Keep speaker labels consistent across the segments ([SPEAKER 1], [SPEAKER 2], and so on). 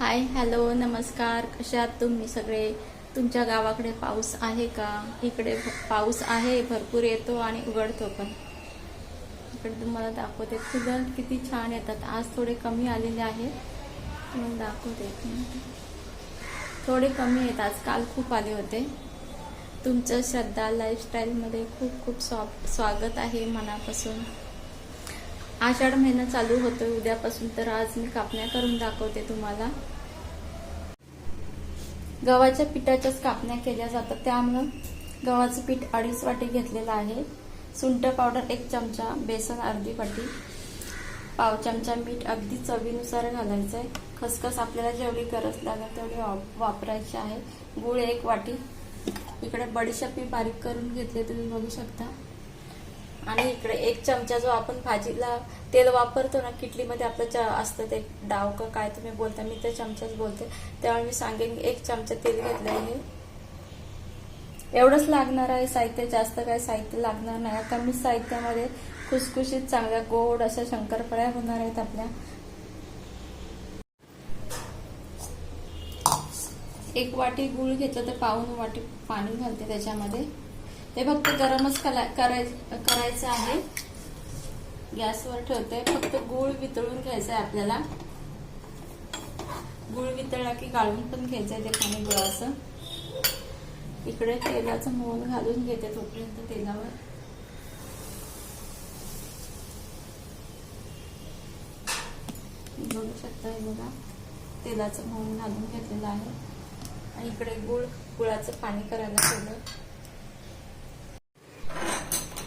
[SPEAKER 1] Hi hello नमस्कार. कशात तुम्ही सगळे? तुमच्या गावाकडे पाऊस आहे का? इकडे पाऊस आहे भरपूर येतो आणि उघडतो पण. इकडे तुम्हाला दाखवते. फुलं किती छान येतात. आज थोडे कमी आलेले आहेत. तुम्हाला दाखवते थोडे कमी आहेत. आज काल खूप आले होते. तुमचं श्रद्धा लाईफस्टाईलमध्ये खूप खूप स्वा स्वागत आहे मनापासून. आषाढ महिना चालू होतोय. उद्यापासून तर आज मी कापण्या करून दाखवते तुम्हाला. गव्हाच्या पिठाच्याच कापण्या केल्या जातात. त्यामुळं गव्हाचं पीठ अडीच वाटी घेतलेलं आहे. सुंठ पावडर एक चमचा बेसन अर्धी वाटी पाव चमचा मीठ अगदी चवीनुसार घालायचं आहे खसखस आपल्याला जेवढी गरज लागेल तेवढी वाप- वापरायची आहे. गुळ एक वाटी. इकडे बडीशेप मी बारीक करून घेतले तुम्ही बघू शकता. आणि इकडे एक चमचा जो आपण भाजीला तेल वापरतो ना किटलीमध्ये आपलं च असतं ते डाव का काय तुम्ही बोलता मी ते चमचाच बोलते. त्यामुळे मी सांगेन एक चमचा तेल घेतलं आहे एवढंच लागणार आहे साहित्य जास्त काय साहित्य लागणार नाही. कमी साहित्यामध्ये खुसखुशीत चांगल्या गोड अशा शंकरपळ्या होणार आहेत आपल्या. एक वाटी गुळ घेतलं तर पाऊन वाटी पाणी घालते त्याच्यामध्ये. ते फक्त गरमच करायचं आहे. गॅसवर ठेवते फक्त गुळ वितळून घ्यायचं आहे आपल्याला. गुळ वितळला की गाळून पण घ्यायचं आहे ते पाणी गुळाचं इकडे तेलाचं मोहन घालून घेते तोपर्यंत तेलावर. बघू शकता बघा. तेलाचं मोहन घालून घेतलेलं आहे. आणि इकडे गुळ गुळाचं पाणी करायला ठेवलं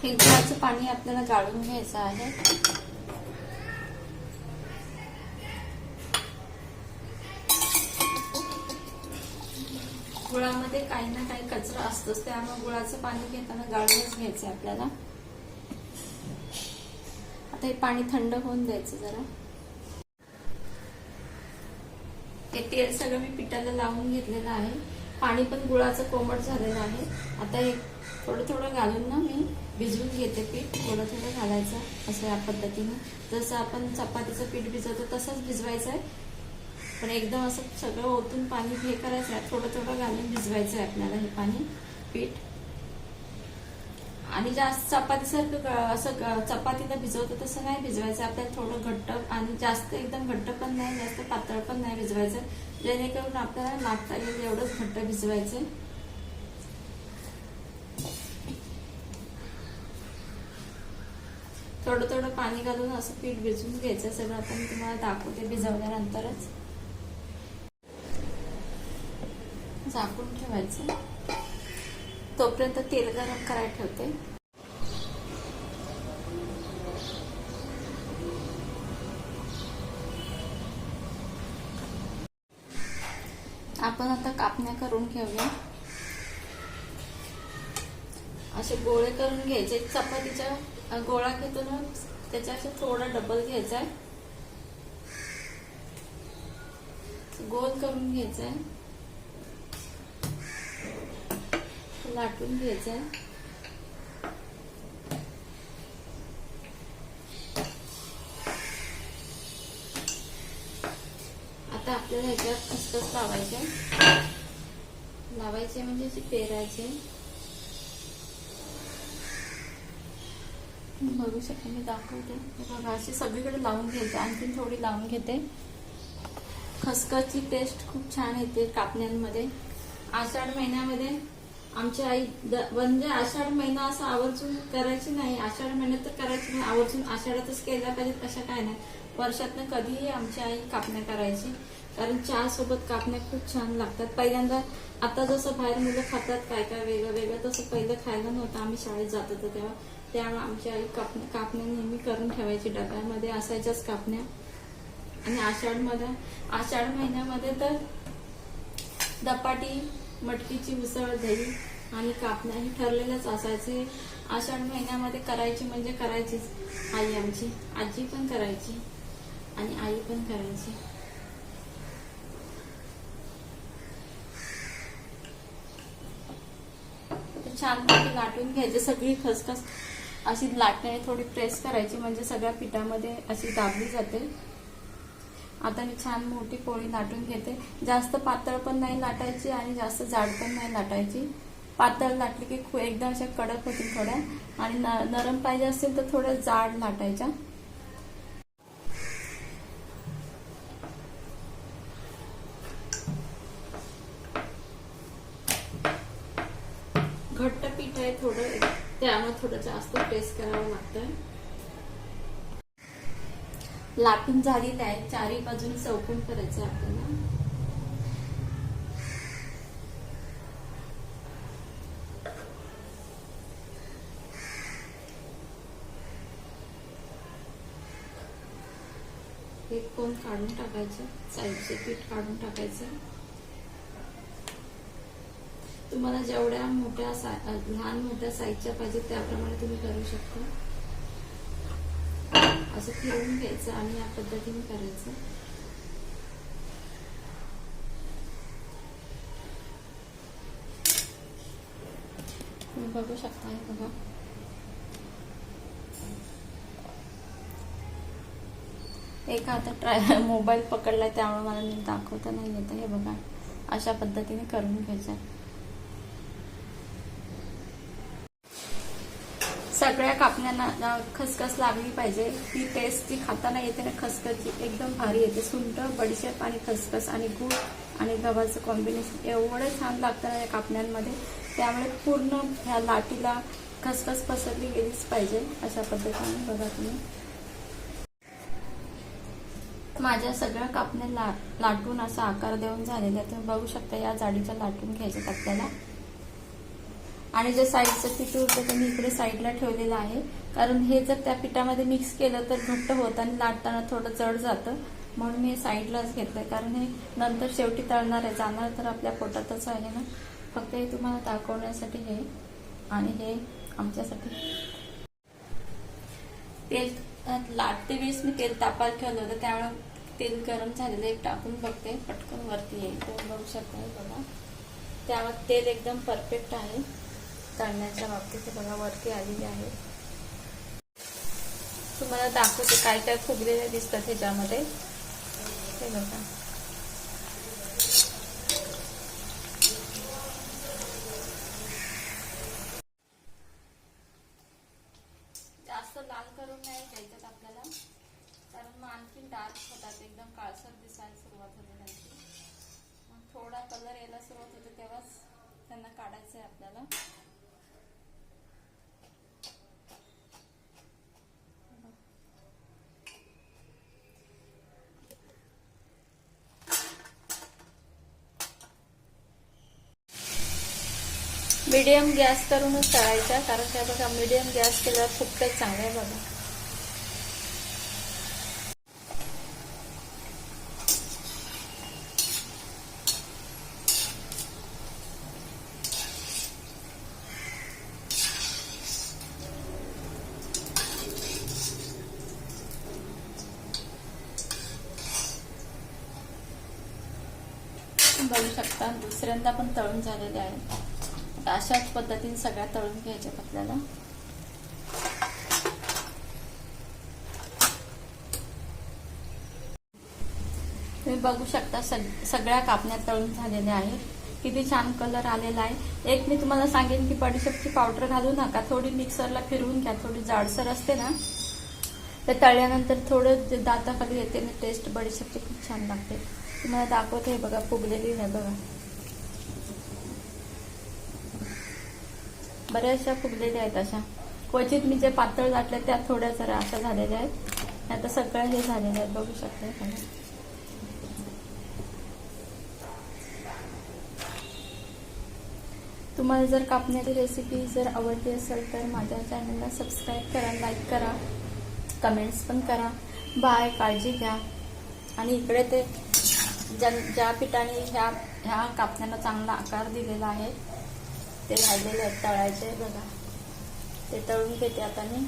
[SPEAKER 1] हे गुळाचं पाणी आपल्याला गाळून घ्यायचं आहे. गुळामध्ये काही ना काही कचरा असतोच त्यामुळे गुळाचं पाणी घेताना गाळूनच घ्यायचं आपल्याला. आता हे पाणी थंड होऊन द्यायचं जरा. हे तेल सगळं मी पिठाला लावून घेतलेलं आहे. पाणी पण गुळाचं कोमट झालेलं आहे. आता हे थोडं थोडं घालून ना मी भिजवून घेते पीठ थोडं थोडं घालायचं असं या पद्धतीने. जसं आपण चपातीचं पीठ भिजवतो तसंच भिजवायचं आहे. पण एकदम असं सगळं ओतून पाणी हे करायचं आहे. थोडं थोडं घालून भिजवायचं आहे आपल्याला हे पाणी पीठ. आणि जास्त चपातीसारखं ग- असं ग- चपातीला भिजवतो तसं नाही भिजवायचं. आपल्याला थोडं घट्ट आणि जास्त एकदम घट्ट पण नाही जास्त पातळ पण नाही भिजवायचं. जेणेकरून आपल्याला नागता येईल एवढंच घट्ट भिजवायचं थोडं थोडं पाणी घालून असं पीठ भिजवून घ्यायचं सगळं आता मी तुम्हाला दाखवते भिजवल्यानंतरच. झाकून ठेवायचं. तोपर्यंत तेल गरम करायला ठेवते. आपण आता कापण्या करून घेऊया. असे गोळे करून घ्यायचे. चपातीचा गोळा घेतो ना त्याच्यापेक्षा थोडा डबल घ्यायचा आहे गोल करून घ्यायचा आहे लाटून घ्यायचा आहे आता आपल्याला ह्याच्यात खसखस लावायचे लावायचे म्हणजे पेरायचे बघू शकते मी दाखवते. बघा अशी सगळीकडे लावून घेते. आणखीन थोडी लावून घेते. खसखसची टेस्ट खूप छान येते कापण्यांमध्ये. आषाढ महिन्यामध्ये आमची आई म्हणजे आषाढ महिना असं आवर्जून करायची नाही. आषाढ महिन्यात तर करायची नाही. आवर्जून आषाढातच केल्या पाहिजेत अशा काय नाही. वर्षातनं कधीही आमची आई कापण्या करायची. कारण चहा सोबत कापण्या खूप छान लागतात. पहिल्यांदा आता जसं बाहेर मुलं खातात काय काय वेगळं वेगळं तसं पहिलं खायला नव्हतं. आम्ही शाळेत जात होतो तेव्हा. त्यामुळे आमची आई कापण्या कापण्या नेहमी करून ठेवायची. डब्यामध्ये असायच्याच कापण्या. आणि आषाढमध्ये आषाढ महिन्यामध्ये तर दपाटी मटकीची उसळ दही आणि कापण्या हे ठरलेलंच असायचे. आषाढ महिन्यामध्ये करायची म्हणजे करायचीच. आई आमची आजी पण करायची आणि आई पण करायची. छानपैकी लाटून घ्यायचे सगळी खसखस अशी लाटण्याने थोडी प्रेस करायची म्हणजे सगळ्या पिठामध्ये अशी दाबली जाते. आता मी छान मोठी पोळी लाटून घेते. जास्त पातळ पण नाही लाटायची आणि जास्त जाड पण नाही लाटायची. पातळ लाटली की एकदम अशा कडक होतील थोड्या. आणि न- नरम पाहिजे असेल तर थोड्या जाड लाटायच्या. घट्ट पीठ आहे थोडं. त्यामुळे थोडं जास्त टेस्ट करावं लागतं लाटून झालेलं आहे चारही बाजूने चौकून करायचं आपल्याला. एक कोण काढून टाकायचं? साईडचे पीठ काढून टाकायचं. तुम्हाला जेवढ्या मोठ्या सा- लहान मोठ्या साईजच्या पाहिजे त्याप्रमाणे तुम्ही करू शकता. असं फिरवून घ्यायचं आणि या पद्धतीने करायचं. बघू शकता हे बघा. एक आता ट्राय मोबाईल पकडलाय त्यामुळे मला नीट दाखवता नाही येत हे बघा अशा पद्धतीने करून घ्यायचं. सगळ्या कापण्यांना खसखस लागली पाहिजे. ती टेस्ट जी खाताना येते ना खसखसची एकदम भारी येते. सुंट बडीशेप आणि खसखस आणि गूळ आणि गव्हाचं कॉम्बिनेशन एवढं छान लागतं ना या कापण्यांमध्ये. त्यामुळे पूर्ण ह्या लाटीला खसखस पसरली गेलीच पाहिजे अशा पद्धतीने बघा तुम्ही. माझ्या सगळ्या कापण्या ला लाटून असा आकार देऊन झालेल्या तुम्ही बघू शकता या जाडीच्या लाटून घ्यायच्यात आपल्याला आणि जे साईडचं पीठ होतं ते मी इकडे साईडला ठेवलेलं आहे. कारण हे जर त्या पिठामध्ये मिक्स केलं तर घट्ट होतं आणि लाटताना थोडं जड जातं. म्हणून मी हे साईडलाच घेतलंय. कारण हे नंतर शेवटी तळणार आहे. जाणार तर आपल्या पोटातच आहे ना. फक्त हे तुम्हाला दाखवण्यासाठी हे आणि हे आमच्यासाठी. तेल लाटते वेळेस मी तेल तापात ठेवलं होतं. त्यामुळे तेल गरम झालेलं एक टाकून बघते. पटकन वरती येईल. तुम्ही बघू शकता बघा. त्यावर तेल एकदम परफेक्ट आहे. काढण्याच्या बाबतीत हे बघा वरती आलेली आहे. तुम्हाला दाखवते काय काय फुगलेले दिसतात ह्याच्यामध्ये. हे बघा. जास्त लाल करून नाही घ्यायच्यात आपल्याला. कारण मग आणखी डार्क होतात. एकदम काळसर दिसायला सुरुवात होते त्यांची. मग थोडा कलर यायला सुरुवात होते तेव्हाच त्यांना काढायचं आहे आपल्याला. मीडियम गॅस करूनच तळायचा कारण त्या बघा मीडियम गॅस केल्यावर चांगलं आहे बघा. बघू शकता दुसऱ्यांदा पण तळून झालेले आहे. अशाच पद्धतीने सगळ्या तळून घ्यायच्या आपल्याला. तुम्ही बघू शकता सग- सगळ्या कापण्या तळून झालेल्या आहेत. किती छान कलर आलेला आहे. एक मी तुम्हाला सांगेन की बडीशेपची पावडर घालू नका. थोडी मिक्सरला फिरवून घ्या. थोडी जाडसर असते ना. ते तळल्यानंतर थोडं जे दाताखाली येते ना टेस्ट बडीशेपची खूप छान लागते. तुम्हाला दाखवते हे बघा फुगलेली नाही बघा. बऱ्याचशा फुगलेल्या आहेत अशा. क्वचित मी जे पातळ लाटल्या त्या थोड्या जरा अशा झालेल्या आहेत. आता सगळ्या हे झालेल्या आहेत बघू शकता तुम्हाला जर कापण्याची रेसिपी जर आवडली असेल तर माझ्या चॅनलला सबस्क्राईब करा लाईक करा कमेंट्स पण करा. बाय काळजी घ्या. आणि इकडे ते ज्या ज्या पिठाने ह्या ह्या कापण्याला चांगला आकार दिलेला आहे ते राहिलेले आहेत तळायचे बघा. ते तळून घेते आता मी.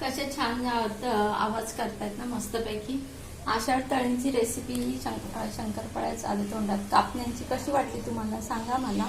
[SPEAKER 1] कसे छान आवाज करतायत ना मस्तपैकी. आषाढ तळणीची रेसिपी शंक शंकरपाळ्याच आली तोंडात. कापण्यांची कशी वाटली तुम्हाला? सांगा मला.